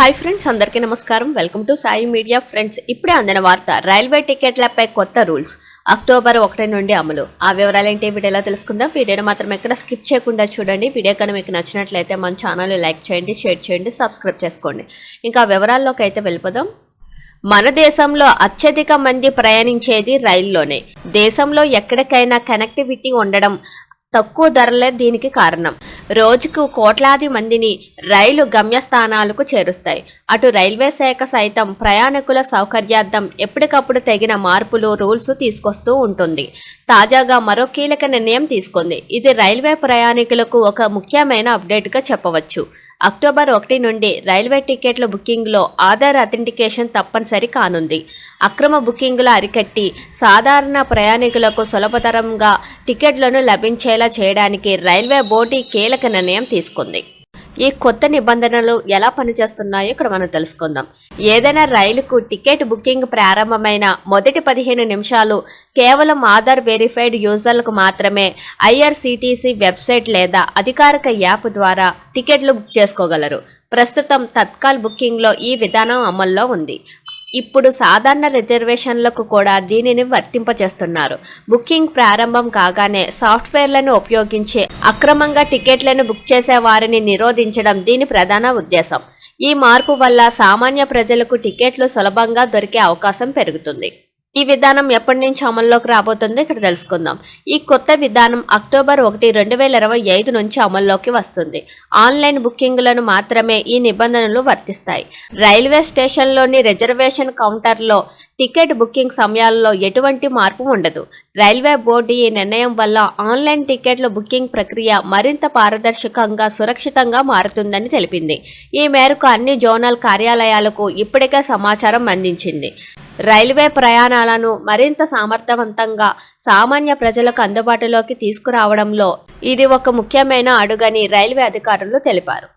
Hi friends అందరికీ నమస్కారం. Welcome to Sai Media friends ఇప్పుడే అందిన వార్త రైల్వే టికెట్లపై కొత్త రూల్స్ అక్టోబర్ ఒకటి నుండి అమలు. ఆ వివరాలు ఏంటి వీడియోలో తెలుసుకుందాం. వీడియోని మాత్రం ఎక్కడ స్కిప్ చేయకుండా చూడండి. వీడియో కనుక మీకు నచ్చినట్లయితే మన ఛానల్ లైక్ చేయండి షేర్ చేయండి సబ్స్క్రైబ్ చేసుకోండి. ఇంకా వివరాల్లోకి అయితే వెళ్ళిపోదాం. మన దేశంలో అత్యధిక మంది ప్రయాణించేది రైల్లోనే. దేశంలో ఎక్కడికైనా కనెక్టివిటీ ఉండడం తక్కువ ధరలే దీనికి కారణం. రోజుకు కోట్లాది మందిని రైలు గమ్యస్థానాలకు చేరుస్తాయి. అటు రైల్వే శాఖ సైతం ప్రయాణికుల సౌకర్యార్థం ఎప్పటికప్పుడు తగిన మార్పులు రూల్స్ తీసుకొస్తూ ఉంటుంది. తాజాగా మరో కీలక నిర్ణయం తీసుకుంది. ఇది రైల్వే ప్రయాణికులకు ఒక ముఖ్యమైన అప్డేట్గా చెప్పవచ్చు. అక్టోబర్ ఒకటి నుండి రైల్వే టికెట్ల బుకింగ్లో ఆధార్ అథెంటికేషన్ తప్పనిసరి కానుంది. అక్రమ బుకింగ్లు అరికట్టి సాధారణ ప్రయాణికులకు సులభతరంగా టికెట్లను లభించేలా చేయడానికి రైల్వే బోర్డు కీలక కీలక నిర్ణయం తీసుకుంది. ఈ కొత్త నిబంధనలు ఎలా పనిచేస్తున్నాయో ఇక్కడ మనం తెలుసుకుందాం. ఏదైనా రైలుకు టికెట్ బుకింగ్ ప్రారంభమైన మొదటి పదిహేను నిమిషాలు కేవలం ఆధార్ వెరిఫైడ్ యూజర్లకు మాత్రమే ఐఆర్సీటీసీ వెబ్సైట్ లేదా అధికారిక యాప్ ద్వారా టికెట్లు బుక్ చేసుకోగలరు. ప్రస్తుతం తత్కాల్ బుకింగ్లో ఈ విధానం అమల్లో ఉంది. ఇప్పుడు సాధారణ రిజర్వేషన్లకు కూడా దీనిని వర్తింపచేస్తున్నారు బుకింగ్ ప్రారంభం కాగానే సాఫ్ట్వేర్లను ఉపయోగించి అక్రమంగా టికెట్లను బుక్ చేసే వారిని నిరోధించడం దీని ప్రధాన ఉద్దేశం. ఈ మార్పు వల్ల సామాన్య ప్రజలకు టికెట్లు సులభంగా దొరికే అవకాశం పెరుగుతుంది. ఈ విధానం ఎప్పటి నుంచి అమల్లోకి రాబోతుందో ఇక్కడ తెలుసుకుందాం. ఈ కొత్త విధానం అక్టోబర్ ఒకటి రెండు వేల ఇరవై ఐదు నుంచి అమల్లోకి వస్తుంది. ఆన్లైన్ బుకింగ్లను మాత్రమే ఈ నిబంధనలు వర్తిస్తాయి. రైల్వే స్టేషన్లోని రిజర్వేషన్ కౌంటర్లో టికెట్ బుకింగ్ సమయాల్లో ఎటువంటి మార్పు ఉండదు. రైల్వే బోర్డు ఈ నిర్ణయం వల్ల ఆన్లైన్ టికెట్ల బుకింగ్ ప్రక్రియ మరింత పారదర్శకంగా సురక్షితంగా మారుతుందని తెలిపింది. ఈ మేరకు అన్ని జోనల్ కార్యాలయాలకు ఇప్పటికే సమాచారం అందించింది. రైల్వే ప్రయాణాలను మరింత సమర్థవంతంగా సామాన్య ప్రజలకు అందుబాటులోకి తీసుకురావడంలో ఇది ఒక ముఖ్యమైన అడుగని రైల్వే అధికారులు తెలిపారు.